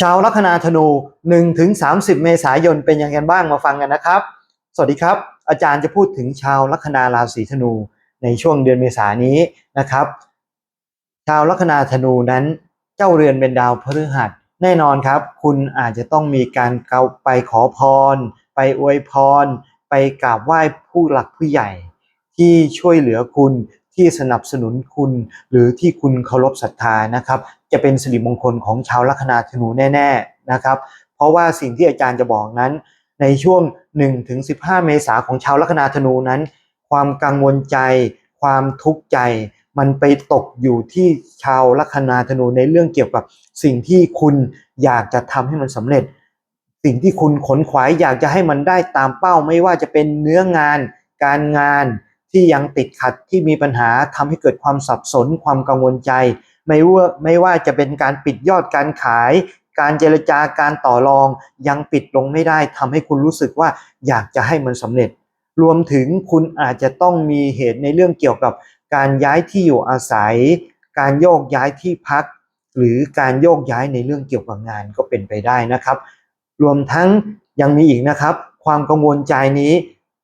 ชาวลัคนาธนู1ถึง30 เมษายนเป็นยังไงบ้างมาฟังกันนะครับ สวัสดีครับ อาจารย์จะพูดถึงชาวลัคนาราศีธนูในช่วงเดือนเมษายนนี้นะครับ ชาวลัคนาธนูนั้นเจ้าเรือนเป็นดาวพฤหัส แน่นอนครับ คุณอาจจะต้องมีการเกาไปขอพร ไปอวยพร ไปกราบไหว้ผู้หลักผู้ใหญ่ ที่ช่วยเหลือคุณ ที่สนับสนุนคุณ หรือที่คุณเคารพศรัทธานะครับ จะเป็นสิริมงคลของชาวลัคนาธนูแน่ๆนะครับ เพราะว่าสิ่งที่อาจารย์จะบอกนั้น ในช่วง 1-15 เมษาของชาวลัคนาธนูนั้น ความกังวลใจ ความทุกข์ใจ มันไปตกอยู่ที่ชาวลัคนาธนูในเรื่องเกี่ยวกับสิ่งที่คุณอยากจะทำให้มันสำเร็จ สิ่งที่คุณขนขวายอยากจะให้มันได้ตามเป้าไม่ว่าจะเป็นเนื้องาน การงาน ที่ยังติดขัดที่มีปัญหาทำให้เกิดความสับสนความกังวลใจ ไม่ว่าไม่ว่าจะเป็นการปิดยอดการขาย การเจรจาการต่อรอง ยังปิดลงไม่ได้ทำให้คุณรู้สึกว่าอยากจะให้มันสำเร็จ รวมถึงคุณอาจจะต้องมีเหตุในเรื่องเกี่ยวกับการย้ายที่อยู่อาศัย การโยกย้ายที่พัก หรือการโยกย้ายในเรื่องเกี่ยวกับงานก็เป็นไปได้นะครับ รวมทั้งยังมีอีกนะครับ ความกังวลใจนี้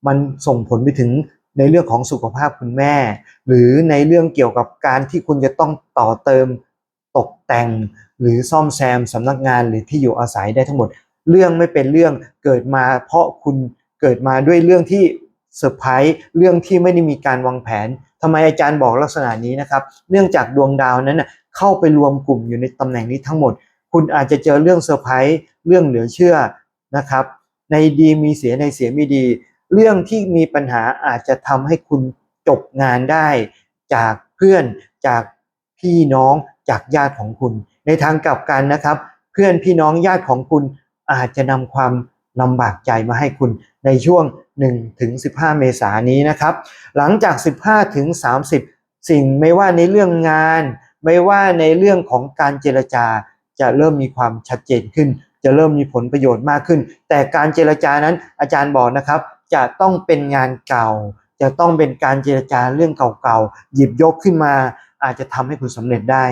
มันส่งผลไปถึง ในเรื่องของสุขภาพคุณแม่ หรือในเรื่องเกี่ยวกับการที่คุณจะต้องต่อเติมตกแต่ง หรือซ่อมแซมสำนักงานหรือที่อยู่อาศัยได้ทั้งหมด เรื่องไม่เป็นเรื่องเกิดมาเพราะคุณเกิดมาด้วยเรื่องที่เซอร์ไพรส์เรื่องที่ไม่ได้มีการวางแผนทำไมอาจารย์บอกลักษณะนี้นะครับ เนื่องจากดวงดาวนั้นเข้าไปรวมกลุ่มอยู่ในตำแหน่งนี้ทั้งหมด คุณอาจจะเจอเรื่องเซอร์ไพรส์เรื่องเหลือเชื่อนะครับ ในดีมีเสียในเสียไม่ดี เรื่องที่มีปัญหาอาจจะทำให้คุณจบงานได้ จากเพื่อนจากพี่น้องจากญาติของคุณ ในทางกลับกันนะครับ เพื่อนพี่น้องญาติของคุณอาจจะนำความลำบากใจมาให้คุณในช่วง1ถึง15 เมษายนนี้นะครับ หลังจาก 15ถึง30 สิ่งไม่ว่าในเรื่องงาน ไม่ว่าในเรื่องของการเจรจาจะเริ่มมีความชัดเจนขึ้น จะเริ่มมีผลประโยชน์มากขึ้น แต่การเจรจานั้นอาจารย์บอกนะครับ จะต้องเป็นงานเก่า จะต้องเป็นการเจรจาเรื่องเก่าๆ หยิบยกขึ้นมา อาจจะทำให้คุณสำเร็จได้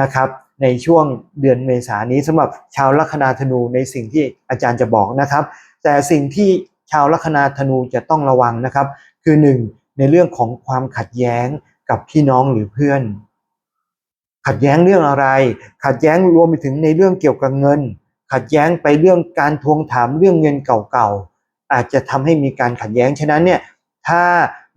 นะครับ ในช่วงเดือนเมษายนนี้สำหรับชาวลัคนาธนูในสิ่งที่อาจารย์จะบอกนะครับ แต่สิ่งที่ชาวลัคนาธนูจะต้องระวังนะครับ คือหนึ่งในเรื่องของความขัดแย้งกับพี่น้องหรือเพื่อน ขัดแย้งเรื่องอะไร ขัดแย้งรวมไปถึงในเรื่องเกี่ยวกับเงิน ขัดแย้งไปเรื่องการทวงถามเรื่องเงินเก่าๆ อาจจะทำให้มีการขัดแย้งฉะนั้นเนี่ยถ้า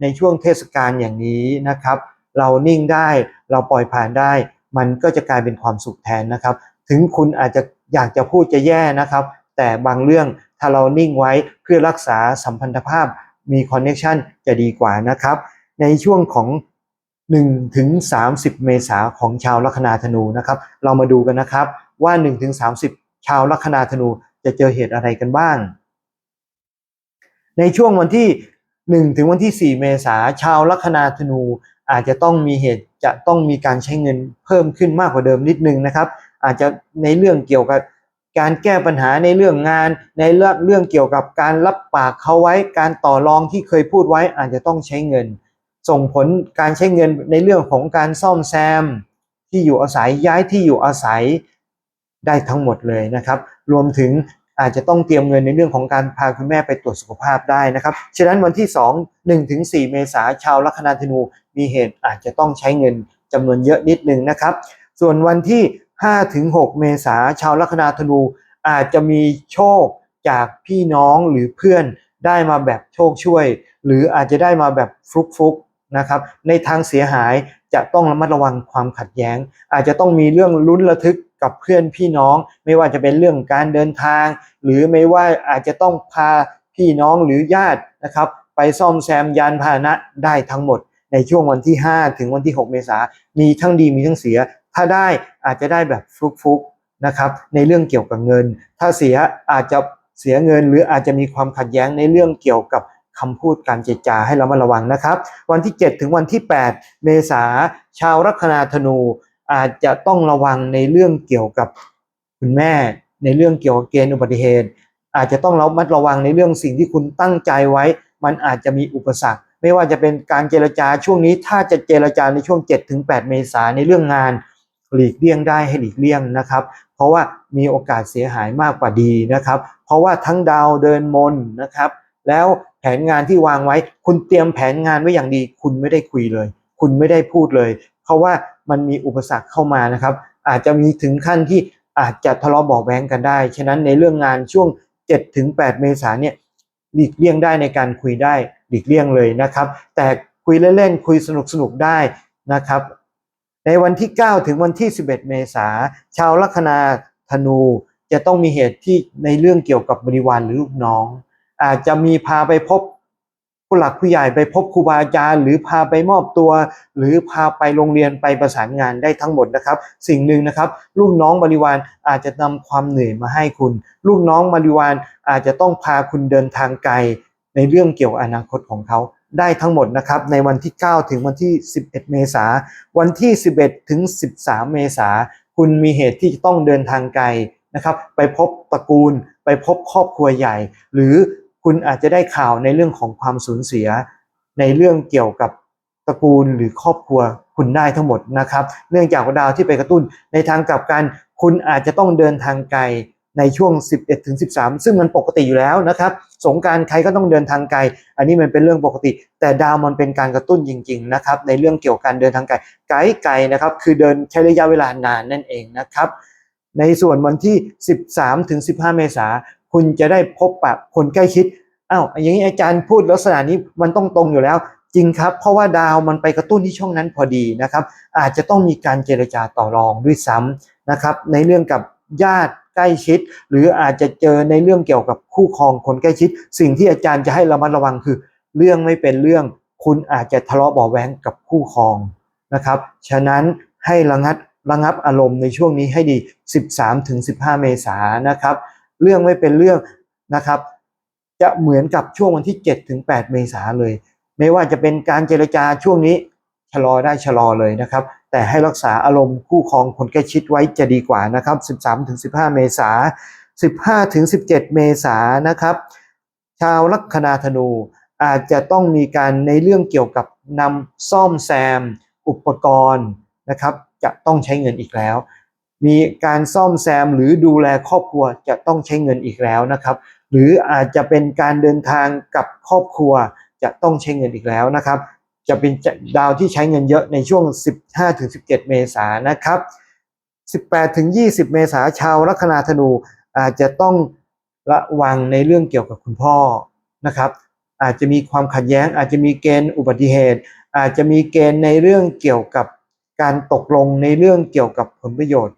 ในช่วงเทศกาลอย่างนี้นะครับ เรานิ่งได้เราปล่อยผ่านได้ มันก็จะกลายเป็นความสุขแทนนะครับ ถึงคุณอาจจะอยากจะพูดจะแย่นะครับ แต่บางเรื่องถ้าเรานิ่งไว้เพื่อรักษาสัมพันธภาพมีคอนเน c t ชันจะดีกว่านะครับ ในช่วงของ1ถึง30 เมษาของชาวลัคนาธนูนะครับ เรามาดูกันนะครับว่า1ถึง30 ชาวลัคนาธนูจะเจอเหตุอะไรกันบ้าง ในช่วงวันที่ 1 ถึงวันที่ 4 เมษาชาวลัคนาธนูอาจจะต้องมีเหตุจะต้องมีการใช้เงินเพิ่มขึ้นมากกว่าเดิมนิดนึงนะครับ อาจจะในเรื่องเกี่ยวกับการแก้ปัญหาในเรื่องงาน ในเรื่องเรื่องเกี่ยวกับการรับปากเขาไว้ การต่อรองที่เคยพูดไว้อาจจะต้องใช้เงิน ส่งผลการใช้เงินในเรื่องของการซ่อมแซม ที่อยู่อาศัยย้ายที่อยู่อาศัยได้ทั้งหมดเลยนะครับ รวมถึง อาจจะต้องเตรียมเงินในเรื่องของการพาคุณแม่ไปตรวจสุขภาพได้นะครับ ฉะนั้นวันที่ 2 1ถึง4เมษาชาวลัคนาธนูมีเหตุอาจจะต้องใช้เงินจำนวนเยอะนิดนึงนะครับ ส่วนวันที่5ถึง6เมษาชาวลัคนาธนูอาจจะมีโชคจากพี่น้องหรือเพื่อนได้มาแบบโชคช่วย หรืออาจจะได้มาแบบฟลุกๆนะครับ ในทางเสียหาย จะต้องระมัดระวังความขัดแย้ง อาจจะต้องมีเรื่องลุ้นระทึกกับเพื่อนพี่น้อง ไม่ว่าจะเป็นเรื่องการเดินทาง หรือไม่ว่าอาจจะต้องพาพี่น้องหรือญาตินะครับ ไปซ่อมแซมยานพาหนะได้ทั้งหมด ในช่วงวันที่ 5 ถึงวันที่ 6 เมษามีทั้งดีมีทั้งเสีย ถ้าได้อาจจะได้แบบฟลุกๆนะครับในเรื่องเกี่ยวกับเงิน ถ้าเสียอาจจะเสียเงินหรืออาจจะมีความขัดแย้งในเรื่องเกี่ยวกับ คำพูดการเจรจาให้เรามาระวังนะครับ วันที่ 7 ถึงวันที่ 8 เมษาชาวลัคนาธนูอาจจะต้องระวังในเรื่องเกี่ยวกับคุณแม่ ในเรื่องเกี่ยวกับเกณฑ์อุบัติเหตุ อาจจะต้องระมัดระวังในเรื่องสิ่งที่คุณตั้งใจไว้ มันอาจจะมีอุปสรรค ไม่ว่าจะเป็นการเจรจาช่วงนี้ถ้าจะเจรจาในช่วง 7-8 เมษาในเรื่องงานหลีกเลี่ยงได้ให้หลีกเลี่ยงนะครับ เพราะว่ามีโอกาสเสียหายมากกว่าดีนะครับ เพราะว่าทั้งดาวเดินมนนะครับ แล้ว แผนงานที่วางไว้ คุณเตรียมแผนงานไว้อย่างดี คุณไม่ได้คุยเลย คุณไม่ได้พูดเลย เพราะว่ามันมีอุปสรรคเข้ามานะครับ อาจจะมีถึงขั้นที่อาจจะทะเลาะเบาแว้งกันได้ ฉะนั้นในเรื่องงานช่วง 7-8 เมษายนเนี่ยหลีกเลี่ยงได้ในการคุยได้หลีกเลี่ยงเลยนะครับ แต่คุยเล่นๆคุยสนุกๆได้นะครับ ในวันที่ 9 ถึงวันที่ 11 เมษาชาวลัคนาธนูจะต้องมีเหตุที่ในเรื่องเกี่ยวกับบริวารหรือลูกน้อง อาจจะมีพาไปพบผู้หลักผู้ใหญ่ไปพบครูบาอาจารย์ หรือพาไปมอบตัว หรือพาไปโรงเรียนไปประสานงานได้ทั้งหมดนะครับ สิ่งหนึ่งนะครับ ลูกน้องบริวารอาจจะนำความเหนื่อยมาให้คุณ ลูกน้องบริวารอาจจะต้องพาคุณเดินทางไกลในเรื่องเกี่ยวกับอนาคตของเขาได้ทั้งหมดนะครับในวันที่ 9 ถึงวันที่ 11 เมษาวันที่ 11 ถึง 13 เมษาคุณมีเหตุที่จะต้องเดินทางไกลนะครับ ไปพบตระกูล ไปพบครอบครัวใหญ่ หรือ คุณอาจจะได้ข่าวในเรื่องของความสูญเสีย ในเรื่องเกี่ยวกับตระกูลหรือครอบครัวคุณได้ทั้งหมดนะครับ เนื่องจากดาวที่ไปกระตุ้นในทางกลับกันคุณอาจจะต้องเดินทางไกลในช่วง 11ถึง13 ซึ่งมันปกติอยู่แล้วนะครับ สงการใครก็ต้องเดินทางไกล อันนี้มันเป็นเรื่องปกติ แต่ดาวมันเป็นการกระตุ้นจริง ๆ นะครับ ในเรื่องเกี่ยวกับการเดินทางไกล ไกลไกลนะครับ คือเดินใช้ระยะเวลานานนั่นเองนะครับ ในส่วนวันที่ 13ถึง15 เมษา คุณจะได้พบปะคนใกล้ชิดอ้าวอย่างนี้อาจารย์พูดลักษณะนี้มันต้องตรงอยู่แล้ว จริงครับ เพราะว่าดาวมันไปกระตุ้นที่ช่องนั้นพอดีนะครับ อาจจะต้องมีการเจรจาต่อรองด้วยซ้ำนะครับ ในเรื่องกับญาติใกล้ชิด หรืออาจจะเจอในเรื่องเกี่ยวกับคู่ครองคนใกล้ชิด สิ่งที่อาจารย์จะให้ระมัดระวังคือ เรื่องไม่เป็นเรื่องคุณอาจจะทะเลาะเบาแว้งกับคู่ครองนะครับ ฉะนั้นให้ระงับระงับอารมณ์ในช่วงนี้ให้ดี 13-15 เมษายนนะครับ เรื่องไม่เป็นเรื่องนะครับ จะเหมือนกับช่วงวันที่7ถึง8เมษาเลย ไม่ว่าจะเป็นการเจรจาช่วงนี้ชะลอได้ชะลอเลยนะครับ แต่ให้รักษาอารมณ์คู่ครองคนใกล้ชิดไว้จะดีกว่านะครับ 13ถึง15 เมษา15ถึง17 เมษานะครับ ชาวลัคนาธนูอาจจะต้องมีการในเรื่องเกี่ยวกับนำซ่อมแซม อุปกรณ์นะครับ จะต้องใช้เงินอีกแล้ว มีการซ่อมแซมหรือดูแลครอบครัวจะต้องใช้เงินอีกแล้วนะครับ หรืออาจจะเป็นการเดินทางกับครอบครัวจะต้องใช้เงินอีกแล้วนะครับ จะเป็นดาวที่ใช้เงินเยอะในช่วง 15-17 เมษายนนะครับ 18-20 เมษายนชาวลัคนาธนูอาจจะต้องระวังในเรื่องเกี่ยวกับคุณพ่อนะครับ อาจจะมีความขัดแย้ง อาจจะมีเกณฑ์อุบัติเหตุ อาจจะมีเกณฑ์ในเรื่องเกี่ยวกับการตกลงในเรื่องเกี่ยวกับผลประโยชน์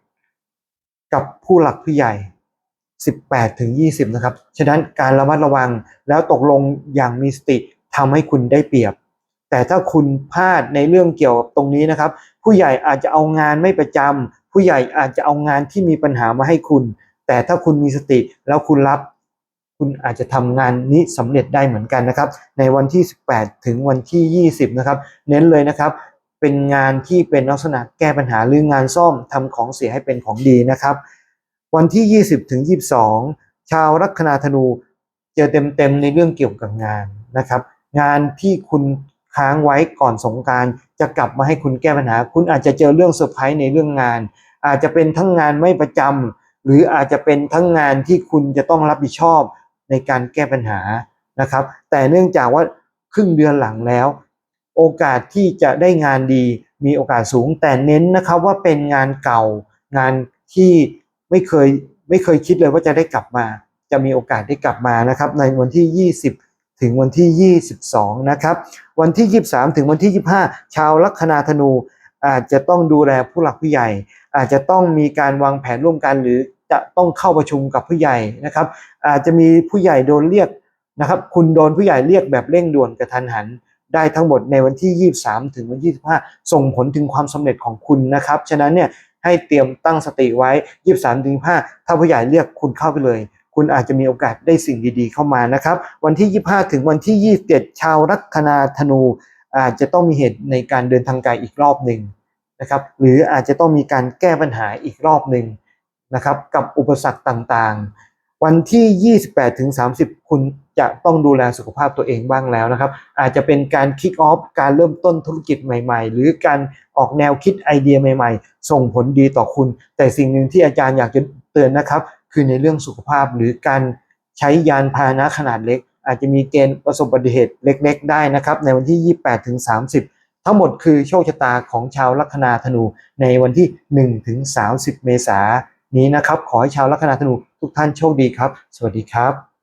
กับผู้หลักผู้ใหญ่ 18ถึง20 นะครับ ฉะนั้นการระมัดระวังแล้วตกลงอย่างมีสติทำให้คุณได้เปรียบ แต่ถ้าคุณพลาดในเรื่องเกี่ยวกับตรงนี้นะครับ ผู้ใหญ่อาจจะเอางานไม่ประจำผู้ใหญ่อาจจะเอางานที่มีปัญหามาให้คุณ แต่ถ้าคุณมีสติแล้วคุณรับ คุณอาจจะทำงานนี้สำเร็จได้เหมือนกันนะครับ ในวันที่ 18 ถึงวันที่ 20 นะครับ เน้นเลยนะครับ เป็นงานที่เป็นลักษณะแก้ปัญหาหรืองานซ่อมทำของเสียให้เป็นของดีนะครับ วันที่ 20ถึง22 ชาวลัคนาธนูเจอเต็มๆในเรื่องเกี่ยวกับงานนะครับ งานที่คุณค้างไว้ก่อนสงการจะกลับมาให้คุณแก้ปัญหา คุณอาจจะเจอเรื่องเซอร์ไพรส์ในเรื่องงาน อาจจะเป็นทั้งงานไม่ประจำหรืออาจจะเป็นทั้งงานที่คุณจะต้องรับผิดชอบในการแก้ปัญหานะครับ แต่เนื่องจากว่าครึ่งเดือนหลังแล้ว โอกาสที่จะได้งานดีมีโอกาสสูงแต่เน้นนะครับว่าเป็นงานเก่างานที่ไม่เคยไม่เคยคิดเลยว่าจะได้กลับมา จะมีโอกาสได้กลับมานะครับในวันที่ 20 ถึงวันที่ 22 นะครับวันที่ 23 ถึงวันที่ 25 ชาวลัคนาธนู อาจจะต้องดูแลผู้หลักผู้ใหญ่ อาจจะต้องมีการวางแผนร่วมกันหรือจะต้องเข้าประชุมกับผู้ใหญ่นะครับอาจจะมีผู้ใหญ่โดนเรียกนะครับคุณโดนผู้ใหญ่เรียกแบบเร่งด่วนกระทันหัน ได้ทั้งหมดในวันที่ 23 ถึงวันที่25 ส่งผลถึงความสำเร็จของคุณนะครับ ฉะนั้นเนี่ยให้เตรียมตั้งสติไว้ 23 ถึง5ถ้าผู้ใหญ่เรียกคุณเข้าไปเลย คุณอาจจะมีโอกาสได้สิ่งดีๆ เข้ามานะครับ วันที่ 25 ถึงวันที่ 27 ชาวลัคนาธนู อาจจะต้องมีเหตุในการเดินทางไกลอีกรอบหนึ่งนะครับ หรืออาจจะต้องมีการแก้ปัญหาอีกรอบหนึ่งนะครับ กับอุปสรรคต่างๆ วันที่ 28ถึง30 คุณจะต้องดูแลสุขภาพตัวเองบ้างแล้วนะครับ อาจจะเป็นการคิกออฟการเริ่มต้นธุรกิจใหม่ๆ หรือการออกแนวคิดไอเดียใหม่ๆ ส่งผลดีต่อคุณ แต่สิ่งหนึ่งที่อาจารย์อยากจะเตือนนะครับ คือในเรื่องสุขภาพหรือการใช้ยานพาหนะขนาดเล็ก อาจจะมีเกณฑ์ประสบอุบัติเหตุเล็ก ๆ ได้นะครับ ในวันที่ 28ถึง30ทั้งหมดคือโชคชะตาของชาวลัคนาธนูในวันที่1ถึง30 เมษายน นี้นะครับ ขอให้ชาวลัคนาธนูทุกท่านโชคดีครับ สวัสดีครับ